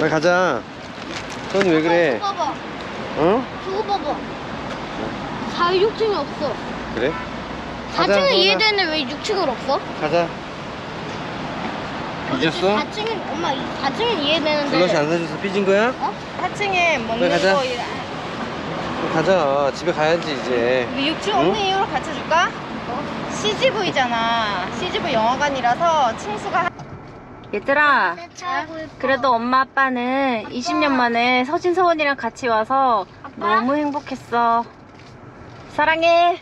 빨리 가자. 손이 왜 그래? 저거 봐봐. 응? 저거 봐봐. 4, 6층이 없어. 그래? 가자, 4층은 서은아. 이해되는데 왜 6층은 없어? 가자. 잊었어? 4층은 엄마 4층은 이해되는데. 블러시 안 사줘서 삐진 거야? 4층에 먹는 가자. 거 가자. 집에 가야지 이제. 우리 6층 응? 없는 이유로 같이 줄까? CGV잖아. CGV 영화관이라서 층수가 한- 얘들아 그래도 엄마 아빠는 20년 만에 서진 서원이랑 같이 와서 너무 행복했어 사랑해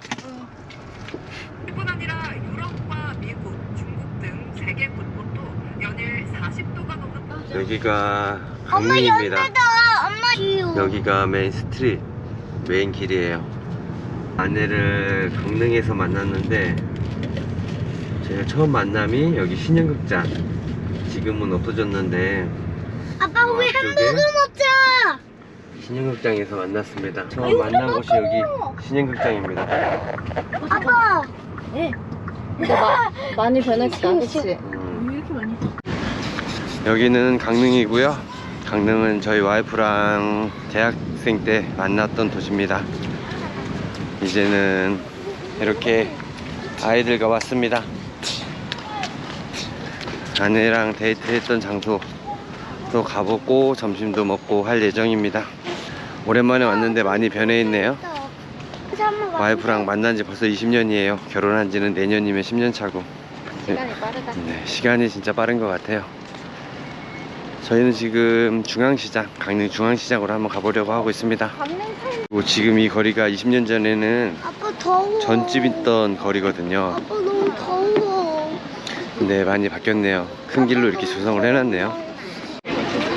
뿐 아니라 유럽과 미국, 중국 등 세계 곳곳도 연일 40도가 넘는 여기가 엄마 강릉입니다. 연대다. 엄마 이유. 여기가 메인 스트릿 메인 길이에요. 아내를 강릉에서 만났는데 제가 처음 만남이 여기 신영극장. 지금은 없어졌는데 아빠 우리 어, 햄버거 저기? 먹자. 신영극장에서 만났습니다. 처음 만난 곳이 여기 신영극장입니다. 아빠. 많이 변했다 그치? 음. 여기는 강릉이고요. 강릉은 저희 와이프랑 대학생 때 만났던 도시입니다. 이제는 이렇게 아이들과 왔습니다. 아내랑 데이트했던 장소 또 가보고 점심도 먹고 할 예정입니다. 오랜만에 왔는데 많이 변해 있네요. 와이프랑 만난 지 벌써 20년이에요. 결혼한 지는 내년이면 10년 차고. 시간이 빠르다 네, 시간이 진짜 빠른 것 같아요. 저희는 지금 중앙시장, 강릉 중앙시장으로 한번 가보려고 하고 있습니다. 그리고 지금 이 거리가 20년 전에는. 전집 있던 거리거든요. 아빠 너무 더워. 근데 많이 바뀌었네요. 큰 길로 이렇게 조성을 해놨네요.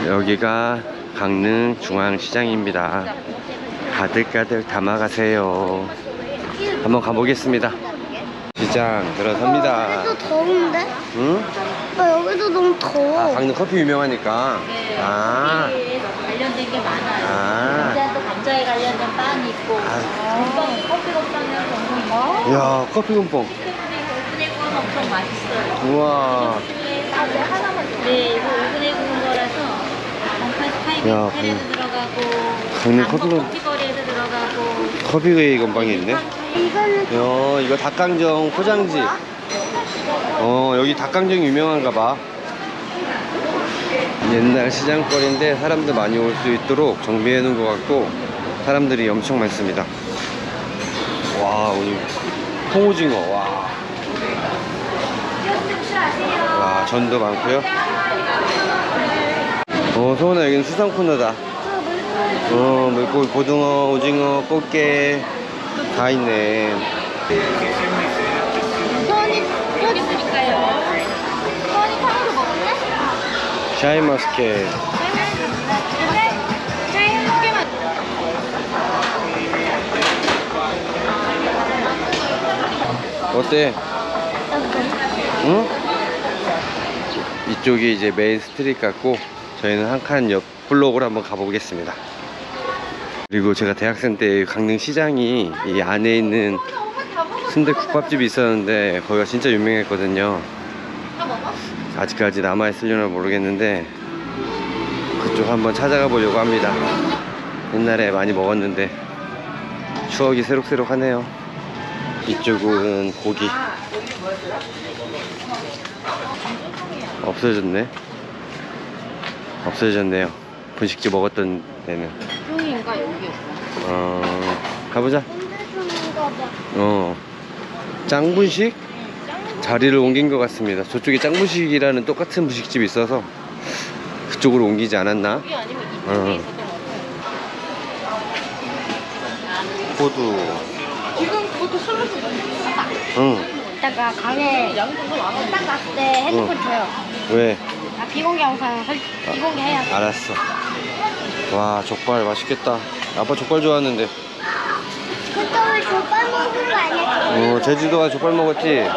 여기가 강릉 중앙시장입니다. 가득가득 담아가세요. 한번 가보겠습니다. 시장 들어섭니다. 여기도 더운데? 응? 아빠 여기도 너무 더워. 아, 강릉 커피 유명하니까. 아, 관련된 게 많아요. 아. 감자도 감자에 관련된 빵이 있고, 건빵, 커피 건빵이랑 전공 있고, 이야, 커피 금뽕. 오븐에 구우면 엄청 맛있어요. 우와. 네, 이거 오븐에 구운 거라서 야, 스파이스 카레도 들어가고, 강릉 커피거리에도 들어가고, 커피 건빵이 있네. 이거는 야, 이거 닭강정 포장지. 어, 여기 닭강정 유명한가 봐. 옛날 시장거리인데 사람들 많이 올 수 있도록 정비해 놓은 것 같고 사람들이 엄청 많습니다. 와, 오늘 통오징어. 와. 와, 전도 많고요. 어, 소원아 여기는 수상 코너다. 어, 물고기, 고등어, 오징어, 꽃게 다 있네. 소원이 소원이 드릴까요? 소원이 탕후루 먹을래? 한 개만. 어때? 응? 이쪽이 이제 메인 스트릿 같고 저희는 한 칸 옆 블록으로 한번 가보겠습니다. 그리고 제가 대학생 때 강릉 시장이 이 안에 있는 순대 국밥집이 있었는데 거기가 진짜 유명했거든요. 아직까지 남아있으려나 모르겠는데 그쪽 한번 찾아가 보려고 합니다. 옛날에 많이 먹었는데 추억이 새록새록하네요. 이쪽은 고기 없어졌네. 없어졌네요. 분식집 먹었던 데는. 종이인가 여기였어? 어 가보자. 어. 짱분식? 자리를 옮긴 것 같습니다. 저쪽에 짱분식이라는 똑같은 분식집이 있어서 그쪽으로 옮기지 않았나? 어. 호두 지금 그것도 슬러시 응 이따가 강에 딱 갔을 때 핸드폰 줘요. 왜? 아, 비공개 영상 설, 비공개 해야 돼. 알았어 와 족발 맛있겠다 아빠 족발 좋아하는데 왜 족발 먹은 거 아니야? 어 제주도가 족발 먹었지?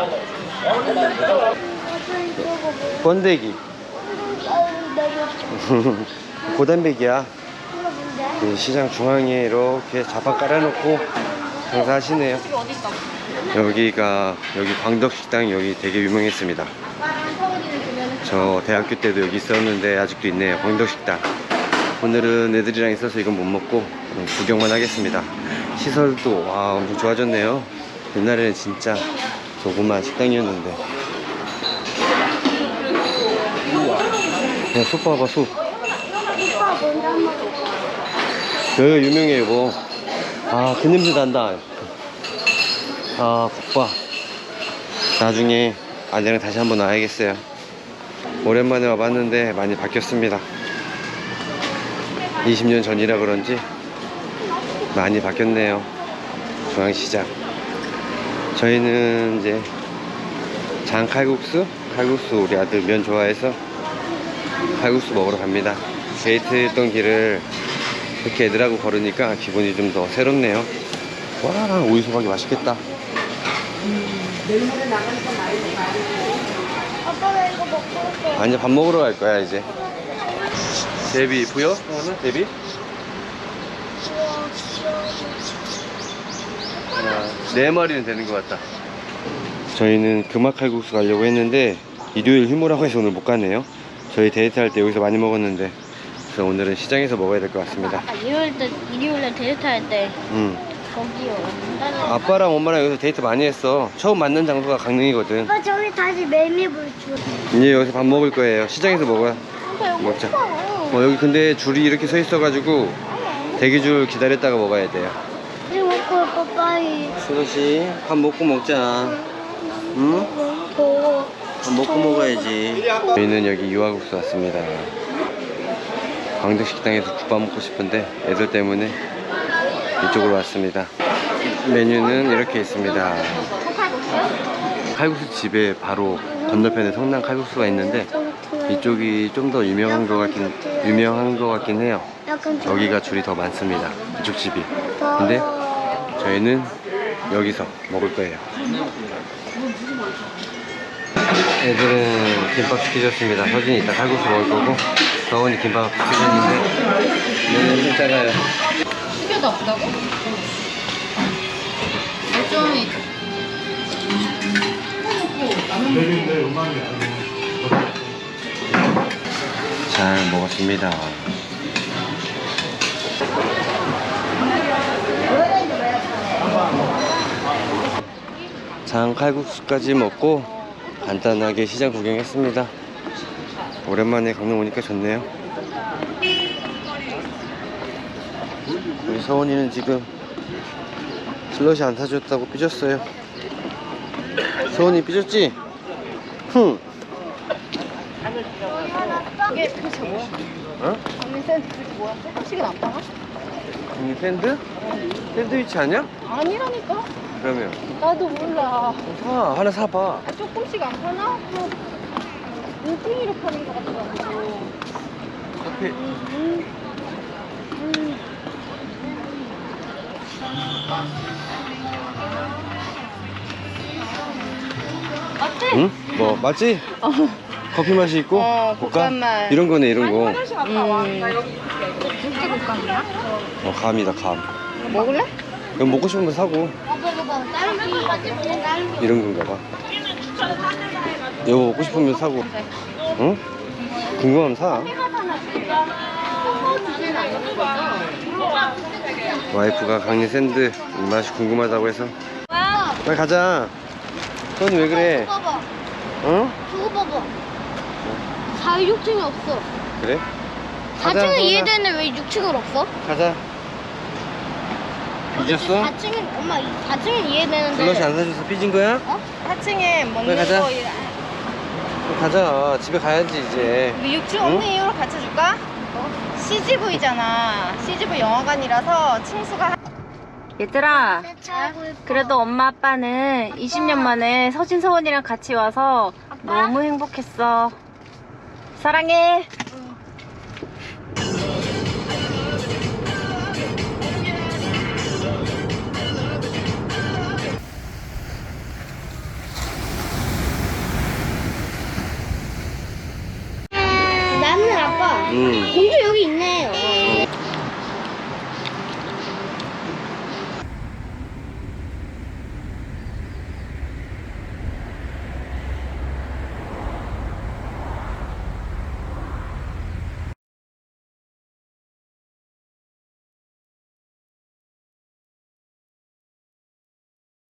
번데기 고단백이야 이 시장 중앙에 이렇게 자판 깔아놓고 장사하시네요 여기가 여기 광덕식당 여기 되게 유명했습니다 저 대학교 때도 여기 있었는데 아직도 있네요. 광덕식당. 오늘은 애들이랑 있어서 이건 못 먹고 음, 구경만 하겠습니다. 시설도 와 엄청 좋아졌네요. 옛날에는 진짜 조그만 식당이었는데. 야, 솥 봐봐, 솥. 여기가 유명해, 이거. 아, 그 냄새 난다. 아, 국밥. 나중에 아내랑 다시 한번 와야겠어요. 오랜만에 와봤는데 많이 바뀌었습니다. 20년 전이라 그런지 많이 바뀌었네요. 중앙시장. 저희는 이제 장칼국수? 칼국수 우리 아들 면 좋아해서 칼국수 먹으러 갑니다. 데이트 했던 길을 이렇게 애들하고 걸으니까 기분이 좀 더 새롭네요. 와, 오이소박이 맛있겠다. 아빠가 이거 먹고 있어. 아니, 밥 먹으러 갈 거야, 이제. 데비, 보여? 형아는? 데비? 하나, 네 마리는 되는 것 같다. 저희는 금화칼국수 가려고 했는데, 일요일 휴무라고 해서 오늘 못 가네요. 저희 데이트할 때 여기서 많이 먹었는데, 그래서 오늘은 시장에서 먹어야 될 것 같습니다. 아까 일요일 때, 일요일에 데이트 할 때 음. 거기요. 아빠랑 엄마랑 여기서 데이트 많이 했어. 처음 만난 장소가 강릉이거든. 아빠 저기 다시 메밀물 줘. 이제 여기서 밥 먹을 거예요. 시장에서 먹어야 먹자. 어, 여기 근데 줄이 이렇게 서 있어가지고 대기줄 기다렸다가 먹어야 돼요. 이거 먹고 빠빠이 수도씨 밥 먹고 먹자. 응? 밥 먹고 먹어야지. 저희는 여기 유아국수 왔습니다. 광덕식당에서 국밥 먹고 싶은데 애들 때문에 이쪽으로 왔습니다. 메뉴는 이렇게 있습니다. 칼국수 집에 바로 건너편에 성남 칼국수가 있는데 이쪽이 좀 더 유명한 것 같긴 유명한 것 같긴 해요. 여기가 줄이 더 많습니다. 이쪽 집이. 근데 저희는 여기서 먹을 거예요. 애들은 김밥 시키셨습니다. 서진이 이따 칼국수 먹을 거고 서원이 김밥 시키셨는데 얘는 좀 작아요. 숙여도 아프다고? 멀쩡히 잘 먹었습니다. 장 칼국수까지 먹고 간단하게 시장 구경했습니다. 오랜만에 강릉 오니까 좋네요. 우리 서원이는 지금 슬롯이 안 사줬다고 삐졌어요. 서원이 삐졌지? 흥! 이게 도대체 뭐야? 어? 강민 샌드 도대체 뭐야? 조금씩은 안 파나? 이 샌드? 샌드위치 아니야? 아니라니까? 그러면 나도 몰라. 사 하나 사봐. 아, 조금씩 안 파나? 뭐, 인생이로 파는 것 같더라고. 커피 음, 음. 응? 뭐 맞지? 커피 맛이 있고 어, 볶아? 볶음 맛. 이런 거네 이런 거. 음. 어 감이다 감. 먹을래? 이거 먹고 사고. 다른 거 거. 이런 건가 봐. 이거 먹고 싶으면 사고. 응? 궁금하면 사. 와이프가 강림 샌드 맛이 궁금하다고 해서 빨리 가자. 손이 왜 그래? 봐봐. 응? 저거 봐봐. 4, 6층이 없어. 그래? 가자, 4층은 서원아. 이해되는데 왜 6층은 없어? 가자. 잊었어? 4층은 엄마 4층은 이해되는데. 슬롯이 안 사줘서 삐진 거야? 4층에 먹는 빨리 가자. 거 그럼 가자. 집에 가야지 이제. 우리 육주 응? 없는 이유로 같이 줄까? CGV잖아. CGV 영화관이라서 층수가 얘들아 그래도 엄마 아빠는 20년 만에 서진 서원이랑 같이 와서 너무 행복했어. 사랑해